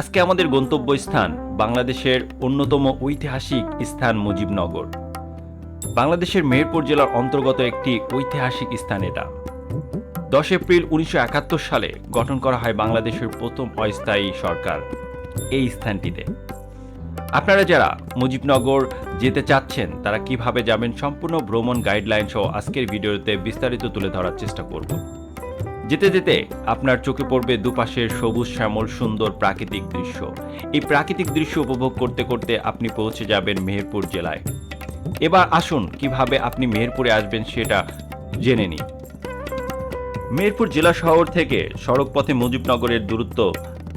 আজকে আমাদের গন্তব্যস্থান বাংলাদেশের অন্যতম ঐতিহাসিক স্থান মুজিবনগর। বাংলাদেশের মেহেরপুর জেলার অন্তর্গত একটি ঐতিহাসিক স্থান এটা। দশ এপ্রিল উনিশশো একাত্তর সালে গঠন করা হয় বাংলাদেশের প্রথম অস্থায়ী সরকার এই স্থানটিতে। আপনারা যারা মুজিবনগর যেতে চাচ্ছেন, তারা কীভাবে যাবেন সম্পূর্ণ ভ্রমণ গাইডলাইন সহ আজকের ভিডিওতে বিস্তারিত তুলে ধরার চেষ্টা করব। যেতে যেতে আপনার চোখে পড়বে দুপাশের সবুজ শ্যামল সুন্দর প্রাকৃতিক দৃশ্য। এই প্রাকৃতিক দৃশ্য উপভোগ করতে করতে আপনি পৌঁছে যাবেন মেহেরপুর জেলায়। এবার আসুন কীভাবে আপনি মেহেরপুরে আসবেন সেটা জেনে নিন মেহেরপুর জেলা শহর থেকে সড়ক পথে মুজিবনগরের দূরত্ব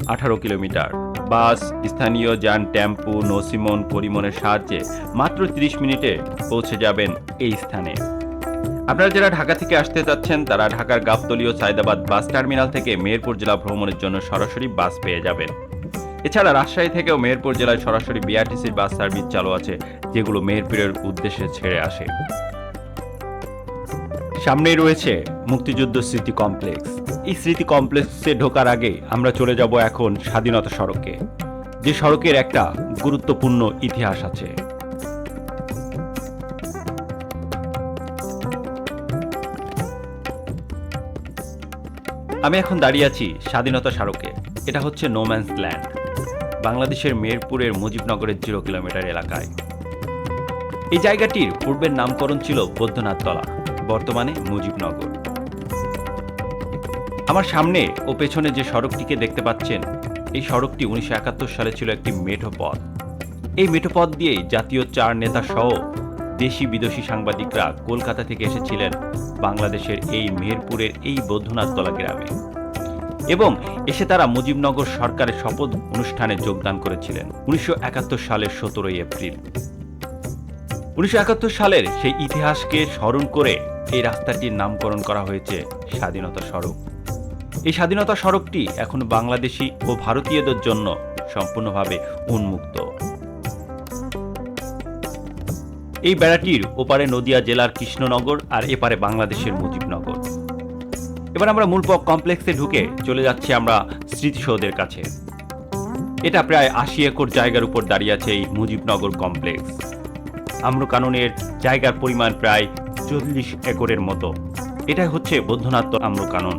আঠারো কিলোমিটার। বাস, স্থানীয় যান, টেম্পু নসিমন পরিমনের সাহায্যে মাত্র 30 মিনিটে পৌঁছে যাবেন এই স্থানে। আপনারা যারা ঢাকা থেকে আসতে চাচ্ছেন, তারা ঢাকার গাবতলীয় সায়দাবাদ বাস টার্মিনাল থেকে মেহেরপুর জেলা ভ্রমণের জন্য সরাসরি বাস পেয়ে যাবেন। এছাড়া রাজশাহী থেকেও মেহেরপুর জেলায় সরাসরি বিআরটিসির বাস সার্ভিস চালু আছে, যেগুলো মেহেরপুরের উদ্দেশ্যে ছেড়ে আসে। সামনেই রয়েছে মুক্তিযুদ্ধ স্মৃতি কমপ্লেক্স। এই স্মৃতি কমপ্লেক্সে ঢোকার আগে আমরা চলে যাব এখন স্বাধীনতা সড়কে। যে সড়কের একটা গুরুত্বপূর্ণ ইতিহাস আছে। আমি এখন দাঁড়িয়ে আছি স্বাধীনতা সড়কে এটা হচ্ছে নোম্যান্স ল্যান্ড বাংলাদেশের মেহেরপুরের মুজিবনগরের জিরো কিলোমিটার এলাকায়। এই জায়গাটির পূর্বের নামকরণ ছিল বৈদ্যনাথ তলা, বর্তমানে মুজিবনগর। আমার সামনে ও পেছনে যে সড়কটিকে দেখতে পাচ্ছেন, এই সড়কটি উনিশশো একাত্তর সালে ছিল একটি মেঠো পথ এই মেঠো পথ দিয়েই জাতীয় চার নেতা সহ দেশি বিদেশি সাংবাদিকরা কলকাতা থেকে এসেছিলেন বাংলাদেশের এই মেহেরপুরের এই বৈদ্যনাথ তলা গ্রামে। এবং এসে তারা মুজিবনগর সরকারের শপথ অনুষ্ঠানে যোগদান করেছিলেন উনিশশো একাত্তর সালের সতেরোই এপ্রিল। উনিশশো একাত্তর সালের সেই ইতিহাসকে স্মরণ করে এই রাস্তাটির নামকরণ করা হয়েছে স্বাধীনতা সড়ক এই স্বাধীনতা সড়কটি এখন বাংলাদেশি ও ভারতীয়দের জন্য সম্পূর্ণভাবে উন্মুক্ত। এই বেড়াটির ওপারে নদিয়া জেলার কৃষ্ণনগর আর এপারে বাংলাদেশের মুজিবনগর। এবার আমরা মূল কমপ্লেক্সে ঢুকে চলে যাচ্ছি আমরা স্মৃতিসৌধের কাছে। এটা প্রায় আশি একর জায়গার উপর দাঁড়িয়ে আছে এই মুজিবনগর কমপ্লেক্স। আম্রকাননের জায়গার পরিমাণ প্রায় চল্লিশ একরের মতো। এটাই হচ্ছে বৌদ্ধনাথ আম্রকানন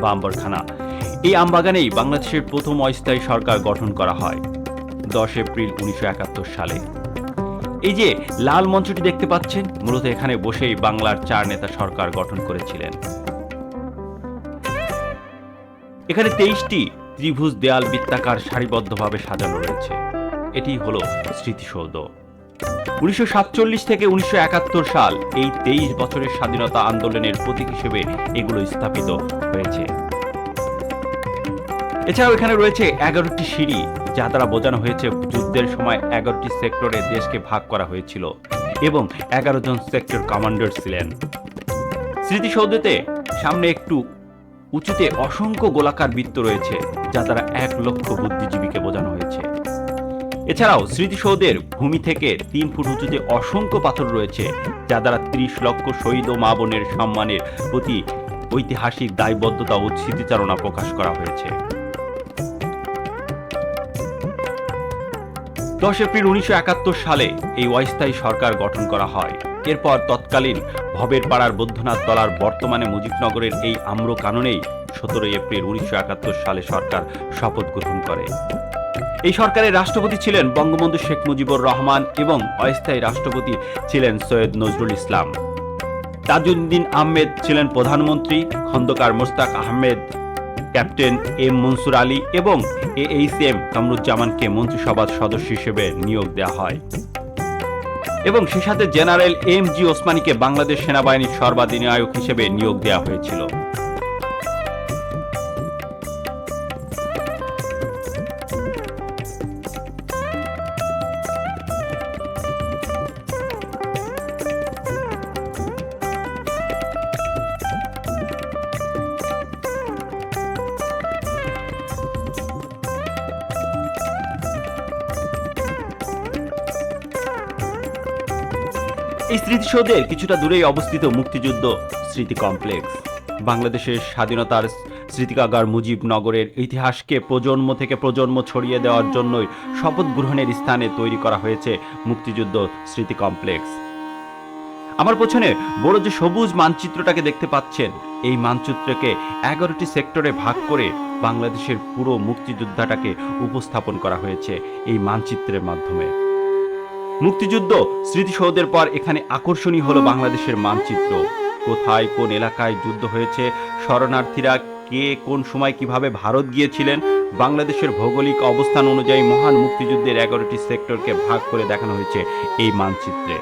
বা আম্বরখানা। এই আমবাগানেই বাংলাদেশের প্রথম অস্থায়ী সরকার গঠন করা হয় দশ এপ্রিল উনিশশো একাত্তর সালে। এই যে লাল মঞ্চটি দেখতে পাচ্ছেন, মূলত এখানে বসেই বাংলার চার নেতা সরকার গঠন করেছিলেন। এখানে তেইশটি ত্রিভুজ দেয়াল বৃত্তাকার সারিবদ্ধভাবে সাজানো রয়েছে। এটি হলো স্মৃতিসৌধ। উনিশশো সাতচল্লিশ থেকে উনিশশো একাত্তর সাল এই তেইশ বছরের স্বাধীনতা আন্দোলনের প্রতীক হিসেবে এগুলো স্থাপিত হয়েছে। এছাড়াও এখানে রয়েছে এগারোটি সিঁড়ি, যা দ্বারা বোঝানো হয়েছে যুদ্ধের সময় এগারোটি সেক্টরে দেশকে ভাগ করা হয়েছিল এবং এগারো জন সেক্টর কমান্ডার ছিলেন। স্মৃতিসৌধতে সামনে একটু উঁচুতে অসংখ্য গোলাকার বৃত্ত রয়েছে, যা দ্বারা এক লক্ষ বুদ্ধিজীবীকে বোঝানো হয়েছে। এছাড়াও স্মৃতিসৌধের ভূমি থেকে তিন ফুট উঁচুতে অসংখ্য পাথর রয়েছে, যা দ্বারা ত্রিশ লক্ষ শহীদ ও মা বোনের সম্মানের প্রতি ঐতিহাসিক দায়বদ্ধতা ও স্মৃতিচারণা প্রকাশ করা হয়েছে। দশ এপ্রিল উনিশশো একাত্তর সালে এই অস্থায়ী সরকার গঠন করা হয়। এরপর তৎকালীন ভবের পাড়ার বৌদ্ধনাথ তলার বর্তমানে মুজিবনগরের এই আম্র কাননেই সতেরোই এপ্রিল উনিশশো একাত্তর সালে সরকার শপথ গ্রহণ করে। এই সরকারের রাষ্ট্রপতি ছিলেন বঙ্গবন্ধু শেখ মুজিবুর রহমান এবং অস্থায়ী রাষ্ট্রপতি ছিলেন সৈয়দ নজরুল ইসলাম। তাজউদ্দিন আহমেদ ছিলেন প্রধানমন্ত্রী, খন্দকার মোস্তাক আহমেদ ক্যাপ্টেন এম মনসুর আলী এবং এ এইচ এম কামরুজ্জামানকে মন্ত্রিসভার সদস্য হিসেবে নিয়োগ দেওয়া হয়। এবং সে সাথে জেনারেল এম জি ওসমানীকে বাংলাদেশ সেনাবাহিনীর সর্বাধিনায়ক হিসেবে নিয়োগ দেওয়া হয়েছিল। এই স্মৃতিসৌধের কিছুটা দূরেই অবস্থিত মুক্তিযুদ্ধ স্মৃতি কমপ্লেক্স। বাংলাদেশের স্বাধীনতার স্মৃতিকাগার মুজিবনগরের ইতিহাসকে প্রজন্ম থেকে প্রজন্ম ছড়িয়ে দেওয়ার জন্যই শপথ গ্রহণের স্থানে তৈরি করা হয়েছে মুক্তিযুদ্ধ স্মৃতি কমপ্লেক্স। আমার পেছনে বড় যে সবুজ মানচিত্রটাকে দেখতে পাচ্ছেন, এই মানচিত্রকে এগারোটি সেক্টরে ভাগ করে বাংলাদেশের পুরো মুক্তিযোদ্ধাটাকে উপস্থাপন করা হয়েছে এই মানচিত্রের মাধ্যমে। মুক্তিযুদ্ধ স্মৃতিসৌধের পর এখানে আকর্ষণীয় হলো বাংলাদেশের মানচিত্র। কোথায়, কোন এলাকায় যুদ্ধ হয়েছে, শরণার্থীরা কে, কোন সময় কীভাবে ভারত গিয়েছিলেন, বাংলাদেশের ভৌগোলিক অবস্থান অনুযায়ী মহান মুক্তিযুদ্ধের এগারোটি সেক্টরকে ভাগ করে দেখানো হয়েছে এই মানচিত্রে।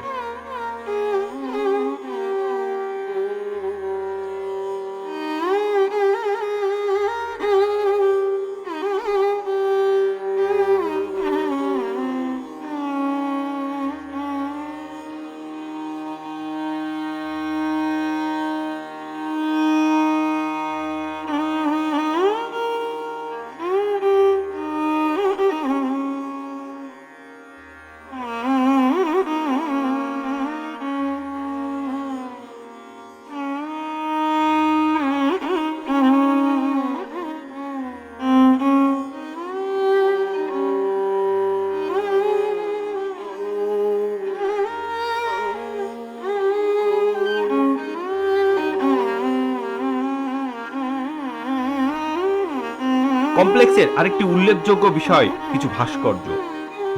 কমপ্লেক্সের আরেকটি উল্লেখযোগ্য বিষয়, কিছু ভাস্কর্য।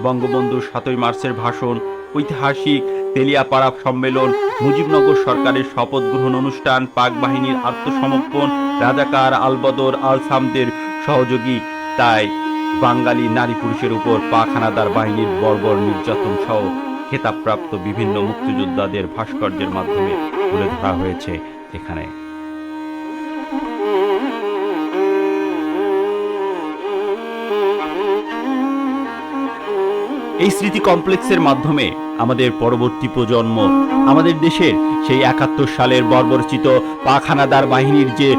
বঙ্গবন্ধুর সাতই মার্চের ভাষণ, ঐতিহাসিক তেলিয়াপাড়া সম্মেলন, মুজিবনগর সরকারের শপথ গ্রহণ অনুষ্ঠান, পাক বাহিনীর আত্মসমর্পণ, রাজাকার আলবদর আল সামদের সহযোগী, তাই বাঙালি নারী পুরুষের উপর পাক হানাদার বাহিনীর বর্বর নির্যাতন সহ খেতাবপ্রাপ্ত বিভিন্ন মুক্তিযোদ্ধাদের ভাস্কর্যের মাধ্যমে তুলে ধরা হয়েছে এখানে। এই স্মৃতি কমপ্লেক্সের মাধ্যমে আমাদের পরবর্তী প্রজন্ম, আমাদের দেশের সেই একাত্তর সালের বর্বরচিত পাখানাদার বাহিনীর যে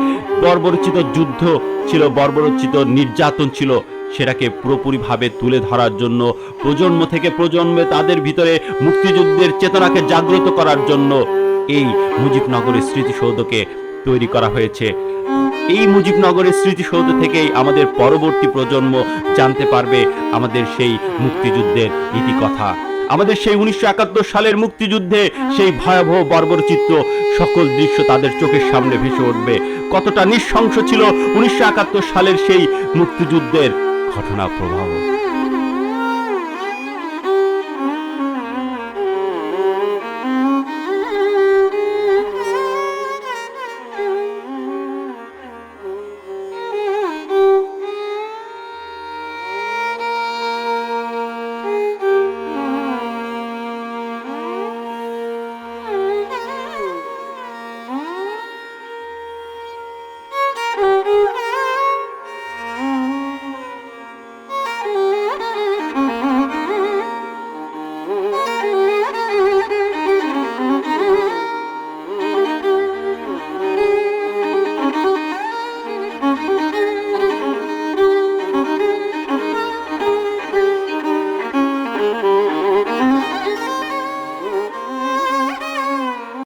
বর্বরচিত যুদ্ধ ছিল, বর্বরচিত নির্যাতন ছিল, সেটাকে পুরোপুরিভাবে তুলে ধরার জন্য, প্রজন্ম থেকে প্রজন্মে তাদের ভিতরে মুক্তিযুদ্ধের চেতনাকে জাগ্রত করার জন্য এই মুজিবনগরের স্মৃতিসৌধকে তৈরি করা হয়েছে। এই মুজিবনগরের স্মৃতিসৌধ থেকেই আমাদের পরবর্তী প্রজন্ম জানতে পারবে আমাদের সেই মুক্তিযুদ্ধের ইতিকথা। আমাদের সেই উনিশশো একাত্তর সালের মুক্তিযুদ্ধে সেই ভয়াবহ বর্বরচিত্র সকল দৃশ্য তাদের চোখের সামনে ভেসে উঠবে। কতটা নিঃশংস ছিল উনিশশো একাত্তর সালের সেই মুক্তিযুদ্ধের ঘটনা প্রবাহ